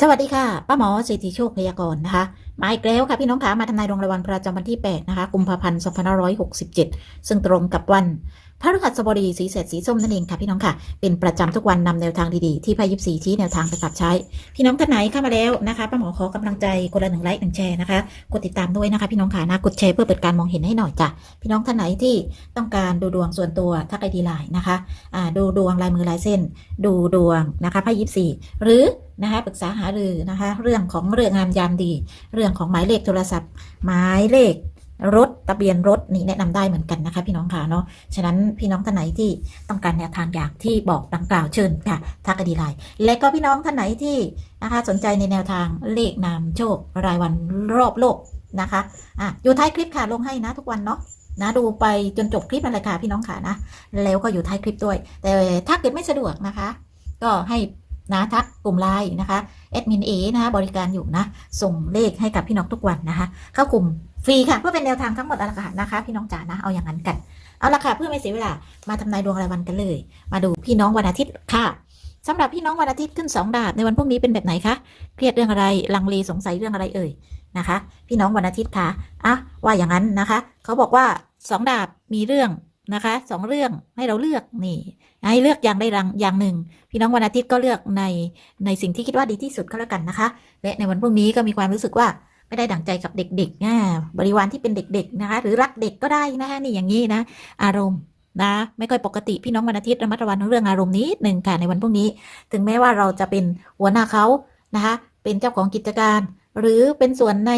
สวัสดีค่ะ ป้าหมอสิทธิโชคพยากรณ์นะคะมาอีกแล้วค่ะพี่น้องคะมาทำนายดวงรายวันประจำวันที่ 8 นะคะ กุมภาพันธ์ 2567 ซึ่งตรงกับวันพระฤหัสบดีสีเสดสีส้มนั่นเองค่ะพี่น้องค่ะ เป็นประจำทุกวันนำแนวทางดีๆ ที่พายิบสีที่แนวทางไปปรับใช้ พี่น้องท่านไหนเข้ามาแล้วนะคะป้าหมอขอกำลังใจคนละหนึ่งไลค์หนึ่งแชร์นะคะกดติดตามด้วยนะคะ พี่น้องค่ะนะกดแชร์เพื่อเปิดการมองเห็นให้หน่อยจ้ะพี่น้องท่านไหนที่ต้องการดูดวงส่วนตัวทักไอดีไลน์นะคะดูดวงลายมือลายเส้น ดูดวงนะคะไพ่ยิปซีหรือนะคะปรึกษาหารือนะคะ เรื่องของเรื่องงามยามดี เรื่องของหมายเลขโทรศัพท์ หมายเลขรถทะเบียนรถนี่แนะนำได้เหมือนกันนะคะ พี่น้องค่ะเนาะฉะนั้นพี่น้องท่านไหนที่ต้องการแนวทางอย่างที่บอกดังกล่าวเชิญค่ะทักอดีไลน์และก็พี่น้องท่านไหนที่นะคะ สนใจในแนวทางเลขนามโชครายวันรอบโลกนะคะอะอยู่ท้ายคลิปค่ะลงให้นะทุกวันเนาะนะดูไปจนจบคลิปนั่นแหละค่ะพี่น้องค่ะนะแล้วก็อยู่ท้ายคลิปด้วย แต่ถ้าเกิดไม่สะดวกนะคะ ก็ให้ นะทักกลุ่มไลน์นะคะแอดมินเอนะคะบริการอยู่นะ ส่งเลขให้กับพี่น้องทุกวันนะคะ เข้ากลุ่มฟรีค่ะเพื่อเป็นแนวทางทั้งหมดอะค่ะนะคะ พี่น้องจ๋านะเอาอย่างนั้นกันเอาละค่ะเพื่อไม่เสียเวลามาทำนายดวงรายวันกันเลย มาดูพี่น้องวันอาทิตย์ค่ะสำหรับพี่น้องวันอาทิตย์ขึ้นสองดาบในวันพรุ่งนี้เป็นแบบไหนคะเครียดเรื่องอะไรลังเลสงสัยเรื่องอะไรเอ่ยนะคะ พี่น้องวันอาทิตย์ค่ะอะว่าอย่างนั้นนะคะ เขาบอกว่าสองดาบมีเรื่อง นะคะสองเรื่องให้เราเลือกนี่ ให้เลือกอย่างใดรังอย่างหนึ่ง พี่น้องวันอาทิตย์ก็เลือกในในสิ่งที่คิดว่าดีที่สุดก็แล้วกันนะคะ และในวันพรุ่งนี้ก็มีความรู้สึกว่าไม่ได้ดั่งใจกับเด็กๆนะบริวารที่เป็นเด็ก ๆนะคะ หรือรักเด็กก็ได้นะคะนี่อย่างนี้นะ อารมณ์นะไม่ค่อยปกติพี่น้องวันอาทิตย์ระมัดระวังเรื่องอารมณ์นิดหนึ่งค่ะในวันพรุ่งนี้ ถึงแม้ว่าเราจะเป็นหัวหน้าเขานะคะ เป็นเจ้าของกิจการ หรือเป็นส่วนใน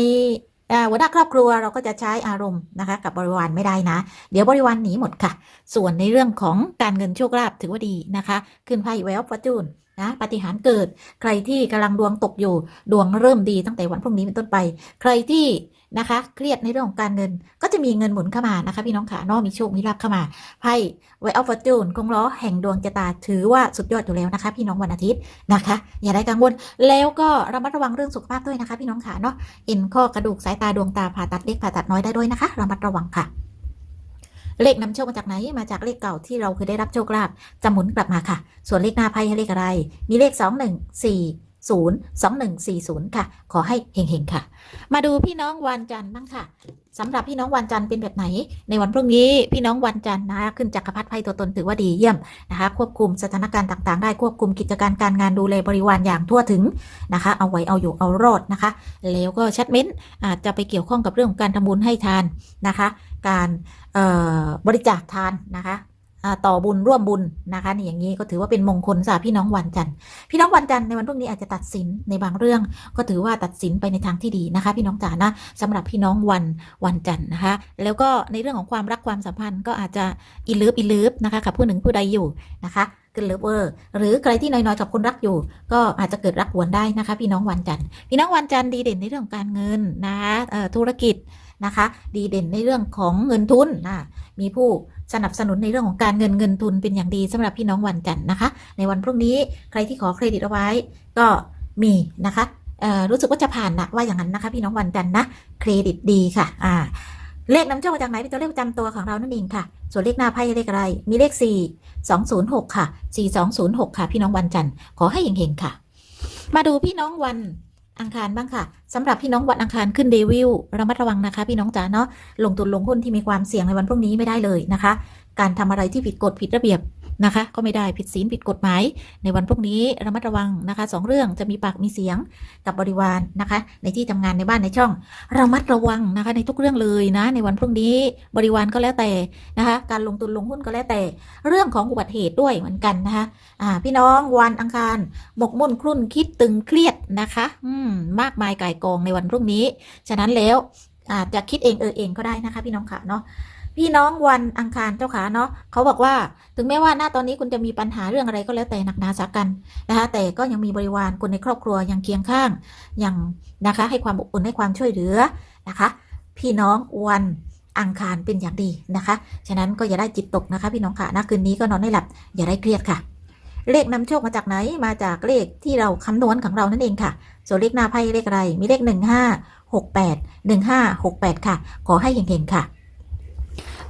หัวหน้าครอบครัวเราก็จะใช้อารมณ์นะคะกับบริวารไม่ได้นะ เดี๋ยวบริวารหนีหมดค่ะ ส่วนในเรื่องของการเงินโชคลาภถือว่าดีนะคะ ขึ้นไพ่แววฟอร์จูนนะปฏิหารเกิด ใครที่กำลังดวงตกอยู่ ดวงเริ่มดีตั้งแต่วันพรุ่งนี้เป็นต้นไป ใครที่ นะคะ เครียดในเรื่องของการเงิน ก็จะมีเงินหมุนเข้ามานะคะ พี่น้องขาเนอกมีโชคมีลาภเข้ามาไพ่ไวออฟฟอร์จูนคงล้อแห่งดวงชะตาถือว่าสุดยอดอยู่แล้วนะคะ พี่น้องวันอาทิตย์นะคะ อย่าได้กังวล แล้วก็ระมัดระวังเรื่องสุขภาพด้วยนะคะ พี่น้องขาเนาะเอ็นข้อกระดูกสายตาดวงตาผ่าตัดเล็กผ่าตัดน้อยได้ด้วยนะคะ ระมัดระวังค่ะเลขนำโชคมาจากไหน มาจากเลขเก่าที่เราเคยได้รับโชคลาภจะหมุนกลับมาค่ะ ส่วนเลขหน้าไพ่ให้เลขอะไร มีเลข 2 1 4 0 2 1 4 0 ค่ะ ขอให้เฮงๆค่ะ มาดูพี่น้องวันจันทร์บ้างค่ะสำหรับพี่น้องวันจันทร์เป็นแบบไหน ในวันพรุ่งนี้พี่น้องวันจันทร์นะคะขึ้นจักรพรรดิไพ่ตัวตนถือว่าดีเยี่ยมนะคะควบคุมสถานการณ์ต่างๆ ได้ควบคุมกิจการการงานดูแลบริวารอย่างทั่วถึงนะคะ เอาไว้เอาอยู่เอารอดนะคะ แล้วก็ชัดเม้นอาจจะไปเกี่ยวข้องกับเรื่องของการทำบุญให้ทานนะคะ การบริจาคทานนะคะ ต่อบุญร่วมบุญนะคะนี่อย่างนี้ก็ถือว่าเป็นมงคลสำหรับพี่น้องวันจันทร์พี่น้องวันจันทร์ในวันพรุ่งนี้อาจจะตัดสินในบางเรื่อง ก็ถือว่าตัดสินไปในทางที่ดีนะคะ พี่น้องจ๋านะสำหรับพี่น้องวันวันจันทร์นะคะ แล้วก็ในเรื่องของความรักความสัมพันธ์ก็อาจจะอิเลิฟอิเลิฟนะคะกับผู้หนึ่งผู้ใดอยู่นะคะเกินเลิฟเวอร์หรือใครที่น้อยๆกับคนรักอยู่ ก็อาจจะเกิดรักหวนได้นะคะ พี่น้องวันจันทร์พี่น้องวันจันทร์ดีเด่นในเรื่องของการเงินนะคะธุรกิจนะคะ ดีเด่นในเรื่องของเงินทุนนะ มีผู้สนับสนุนในเรื่องของการเงินเงินทุนเป็นอย่างดีสำหรับพี่น้องวันจันทร์นะคะ ในวันพรุ่งนี้ใครที่ขอเครดิตเอาไว้ ก็มีนะคะรู้สึกว่าจะผ่านนะว่าอย่างนั้นนะคะ พี่น้องวันจันทร์นะเครดิตดีค่ะอ่าเลขนำโชคมาจากไหนเป็นตัวเลขประจำตัวของเรานั่นเองค่ะ ส่วนเลขหน้าไพ่เลขอะไร มีเลข 4 206 ค่ะ 4206 ค่ะ พี่น้องวันจันทร์ขอให้เฮงๆค่ะ มาดูพี่น้องวัน อังคารบ้างค่ะสำหรับพี่น้องวันอังคารขึ้นเดวิลระมัดระวังนะคะ พี่น้องจ๋าเนาะลงทุนลงหุ้นที่มีความเสี่ยงในวันพรุ่งนี้ไม่ได้เลยนะคะ การทำอะไรที่ผิดกฎผิดระเบียบ นะคะ ก็ไม่ได้ผิดศีลผิดกฎหมาย ในวันพรุ่งนี้ระมัดระวังนะคะสองเรื่องจะมีปากมีเสียงกับบริวารนะคะ ในที่ทำงานในบ้านในช่อง ระมัดระวังนะคะ ในทุกเรื่องเลยนะ ในวันพรุ่งนี้บริวารก็แล้วแต่นะคะ การลงทุนลงหุ้นก็แล้วแต่ เรื่องของอุบัติเหตุด้วยเหมือนกันนะคะอ่าพี่น้องวันอังคารหมกมุ่นครุ่นคิดตึงเครียดนะคะ อืมมากมายก่ายกองในวันพรุ่งนี้ ฉะนั้นแล้วอาจจะคิดเองเออเองก็ได้นะคะ พี่น้องค่ะเนาะ พี่น้องวันอังคารเจ้าขาเนาะเขาบอกว่าถึงแม้ว่าหน้าตอนนี้คุณจะมีปัญหาเรื่องอะไรก็แล้วแต่หนักหนาสากันนะคะแต่ก็ยังมีบริวารคนในครอบครัวยังเคียงข้างยังนะคะให้ความอบอุ่นให้ความช่วยเหลือนะคะ พี่น้องวันอังคารเป็นอย่างดีนะคะ ฉะนั้นก็อย่าได้จิตตกนะคะ พี่น้องค่ะนะคืนนี้ก็นอนให้หลับอย่าได้เครียดค่ะ เลขนำโชคมาจากไหนมาจากเลขที่เราคำนวณของเรานั่นเองค่ะ ส่วนเลขหน้าไพ่เลขอะไรมีเลขหนึ่งห้าหกแปดหนึ่งห้าหกแปดค่ะ ขอให้เฮงๆค่ะ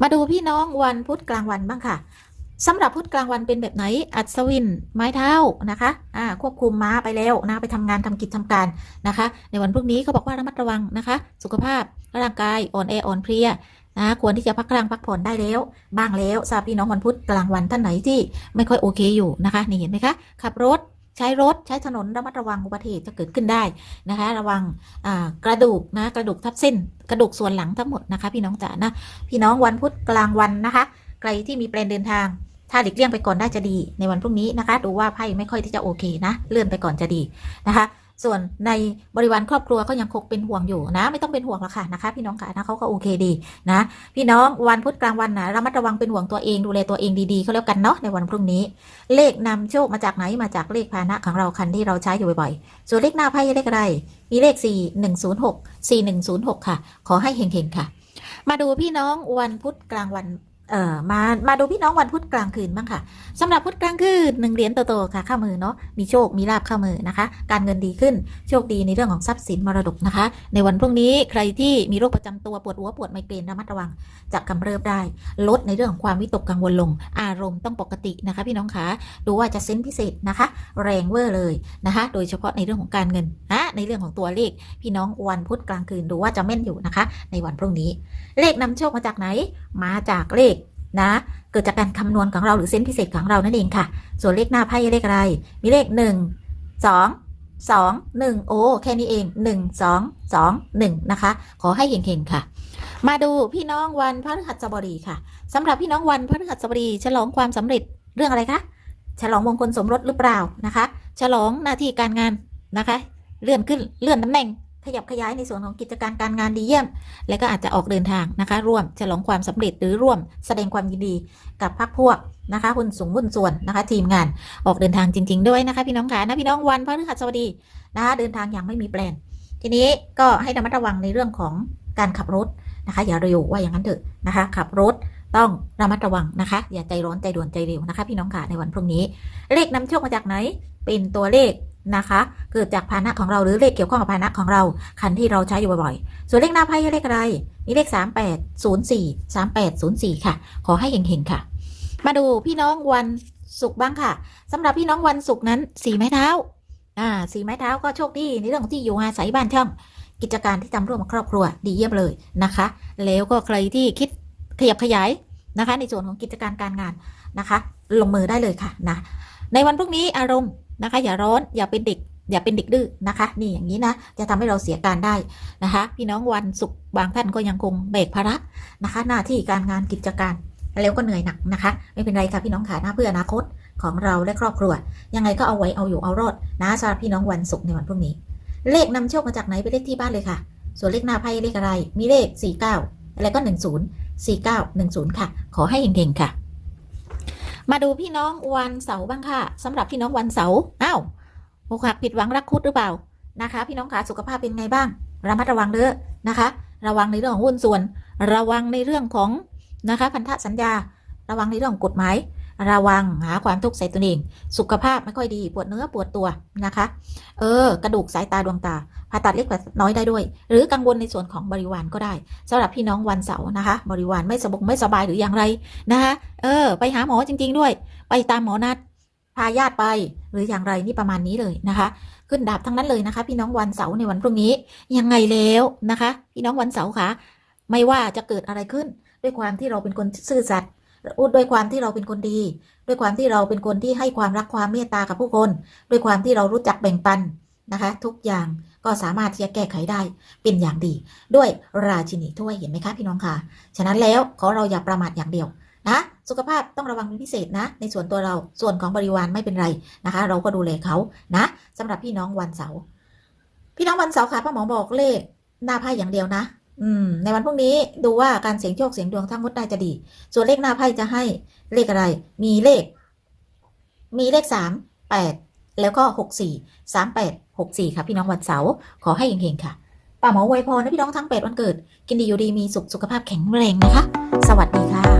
มาดูพี่น้องวันพุธกลางวันบ้างค่ะสำหรับพุธกลางวันเป็นแบบไหน อัศวิน ไม้เท้านะคะอ่าควบคุมม้าไปแล้วนะไปทำงานทำกิจทำการนะคะ ในวันพรุ่งนี้เขาบอกว่าระมัดระวังนะคะ สุขภาพร่างกายอ่อนแออ่อนเพลียนะควรที่จะพักกลางพักผ่อนได้แล้วบ้างแล้วทราบพี่น้องวันพุธกลางวันท่านไหนที่ไม่ค่อยโอเคอยู่นะคะนี่เห็นไหมคะขับรถ ใช้รถใช้ถนนระมัดระวังอุบัติเหตุจะเกิดขึ้นได้นะคะ ระวังกระดูกนะกระดูกทับเส้น กระดูกส่วนหลังทั้งหมดนะคะ พี่น้องจ๋านะพี่น้องวันพุธกลางวันนะคะ ใครที่มีแปลนเดินทาง ถ้าหลีกเลี่ยงไปก่อนได้จะดีในวันพรุ่งนี้นะคะ ดูว่าไพ่ไม่ค่อยที่จะโอเคนะ เลื่อนไปก่อนจะดีนะคะ ส่วนในบริวารครอบครัวก็ยังคงเป็นห่วงอยู่นะ ไม่ต้องเป็นห่วงหรอกค่ะนะคะ พี่น้องค่ะนะเขาก็โอเคดีนะ พี่น้องวันพุธกลางวันนะระมัดระวังเป็นห่วงตัวเองดูแลตัวเองดีๆก็แล้วกันเนาะในวันพรุ่งนี้ เลขนำโชคมาจากไหนมาจากเลขพานะของเราคันที่เราใช้อยู่บ่อยๆ ส่วนเลขหน้าไพ่เลขอะไร มีเลข 4 1 0 6 4 1 0 6 ค่ะ ขอให้เฮงๆค่ะ มาดูพี่น้องวันพุธกลางวัน เอ่อมามาดูพี่น้องวันพุธกลางคืนบ้างค่ะสำหรับพุธกลางคืนหนึ่งเหรียญโตๆค่ะ ข้ามือเนาะมีโชคมีลาบข้ามือนะคะ การเงินดีขึ้นโชคดีในเรื่องของทรัพย์สินมรดกนะคะ ในวันพรุ่งนี้ใครที่มีโรคประจำตัวปวดหัวปวดไมเกรนระมัดระวังจะกำเริบได้ ลดในเรื่องของความวิตกกังวลลง อารมณ์ต้องปกตินะคะ พี่น้องคะดูว่าจะเซนพิเศษนะคะ แรงเวอร์เลยนะคะ โดยเฉพาะในเรื่องของการเงินนะ ในเรื่องของตัวเลข พี่น้องวันพุธกลางคืนดูว่าจะแม่นอยู่นะคะ ในวันพรุ่งนี้ เลขนำโชคมาจากไหน มาจากเลขนะเกิดจากการคำนวณของเราหรือเซนพิเศษของเรานั่นเองค่ะ ส่วนเลขหน้าไพ่เลขอะไร มีเลขหนึ่งสองสองหนึ่งโอ้แค่นี้เองหนึ่งสองสองหนึ่งนะคะ ขอให้เห็งๆค่ะ มาดูพี่น้องวันพฤหัสบดีค่ะสำหรับพี่น้องวันพฤหัสบดีฉลองความสำเร็จเรื่องอะไรคะฉลองมงคลสมรสหรือเปล่านะคะ ฉลองหน้าที่การงานนะคะ เลื่อนขึ้นเลื่อนตำแหน่ง ขยับขยายในส่วนของกิจการการงานดีเยี่ยม และก็อาจจะออกเดินทางนะคะ ร่วมฉลองความสำเร็จหรือร่วมแสดงความยินดีกับพรรคพวกนะคะหุ้นสูงหุ้นส่วนนะคะ ทีมงานออกเดินทางจริง ๆ ด้วยนะคะ พี่น้องค่ะนะพี่น้องวันพฤหัสบดีนะคะเดินทางอย่างไม่มีแปลน ทีนี้ก็ให้ระมัดระวังในเรื่องของการขับรถนะคะ อย่าเร็วว่าอย่างนั้นเถอะนะคะ ขับรถต้องระมัดระวังนะคะ อย่าใจร้อนใจด่วนใจเร็วนะคะ พี่น้องค่ะในวันพรุ่งนี้ เลขนำโชคมาจากไหน เป็นตัวเลข นะคะ เกิดจากพานะของเราหรือเลขเกี่ยวข้องกับพานะของเรา คันที่เราใช้อยู่บ่อยๆ ส่วนเลขหน้าไพ่เลขอะไร มีเลข 3804 3804 ค่ะ ขอให้เห็งๆค่ะ มาดูพี่น้องวันศุกร์บ้างค่ะสำหรับพี่น้องวันศุกร์นั้นสีไม้เท้า อ่า สีไม้เท้าก็โชคดีในเรื่องของที่อยู่อาศัยบ้านช่อง กิจการที่ทำร่วมกับครอบครัวดีเยี่ยมเลยนะคะ แล้วก็ใครที่คิดขยับขยายนะคะ ในส่วนของกิจการการงานนะคะ ลงมือได้เลยค่ะนะในวันพรุ่งนี้อารมณ์ นะคะ อย่าร้อนอย่าเป็นเด็กอย่าเป็นเด็กดื้อนะคะ นี่อย่างนี้นะ จะทำให้เราเสียการได้นะคะ พี่น้องวันศุกร์บางท่านก็ยังคงแบกภาระนะคะ หน้าที่การงานกิจการแล้วก็เหนื่อยหนักนะคะ ไม่เป็นไรค่ะพี่น้องขาหน้าเพื่ออนาคตของเราและครอบครัว ยังไงก็เอาไว้เอาอยู่เอารอดนะสำหรับพี่น้องวันศุกร์ในวันพรุ่งนี้ เลขนำโชคมาจากไหนไปเลขที่บ้านเลยค่ะ ส่วนเลขหน้าไพ่เลขอะไร มีเลข 49แล้วก็ 10 4910 ค่ะ ขอให้เฮงๆค่ะ มาดูพี่น้องวันเสาร์บ้างค่ะสำหรับพี่น้องวันเสาร์อ้าวอกหักผิดหวังรักคุดหรือเปล่านะคะ พี่น้องขาสุขภาพเป็นไงบ้าง ระมัดระวังเด้อนะคะ ระวังในเรื่องของหุ้นส่วน ระวังในเรื่องของนะคะพันธสัญญา ระวังในเรื่องของกฎหมาย ระวังหาความทุกข์ใส่ตัวเอง สุขภาพไม่ค่อยดี ปวดเนื้อปวดตัวนะคะ เออกระดูกสายตาดวงตา ผ่าตัดเล็กกว่าน้อยได้ด้วย หรือกังวลในส่วนของบริวารก็ได้สำหรับพี่น้องวันเสาร์นะคะ บริวารไม่สบงไม่สบายหรืออย่างไรนะคะเออ ไปหาหมอจริง ๆ ด้วย ไปตามหมอนัดพาญาติไปหรืออย่างไรนี่ประมาณนี้เลยนะคะ ขึ้นดาบทั้งนั้นเลยนะคะ พี่น้องวันเสาร์ในวันพรุ่งนี้ยังไงแล้วนะคะ พี่น้องวันเสาร์ค่ะ ไม่ว่าจะเกิดอะไรขึ้น ด้วยความที่เราเป็นคนซื่อสัตย์ด้วยความที่เราเป็นคนดี ด้วยความที่เราเป็นคนที่ให้ความรักความเมตตากับผู้คน ด้วยความที่เรารู้จักแบ่งปันนะคะ ทุกอย่าง ก็สามารถที่จะแก้ไขได้เป็นอย่างดี ด้วยราชินีถ้วยเห็นไหมคะพี่น้องค่ะฉะนั้นแล้วขอเราอย่าประมาทอย่างเดียวนะสุขภาพต้องระวังเป็นพิเศษนะ ในส่วนตัวเราส่วนของบริวารไม่เป็นไรนะคะ เราก็ดูแลเขานะสำหรับพี่น้องวันเสาร์พี่น้องวันเสาร์ค่ะพ่อหมอบอกเลขหน้าไพ่อย่างเดียวนะ อืม ในวันพรุ่งนี้ดูว่าการเสียงโชคเสียงดวงทั้งหมดได้จะดี ส่วนเลขหน้าไพ่จะให้เลขอะไร มีเลข มีเลขสามแปดแล้วก็หกสี่สามแปด หกสี่ค่ะ พี่น้องวันเสาร์ขอให้เฮงๆค่ะป้าหมอไวยพรนะพี่น้องทั้งแปดวันเกิด กินดีอยู่ดีมีสุขสุขภาพแข็งแรงนะคะ สวัสดีค่ะ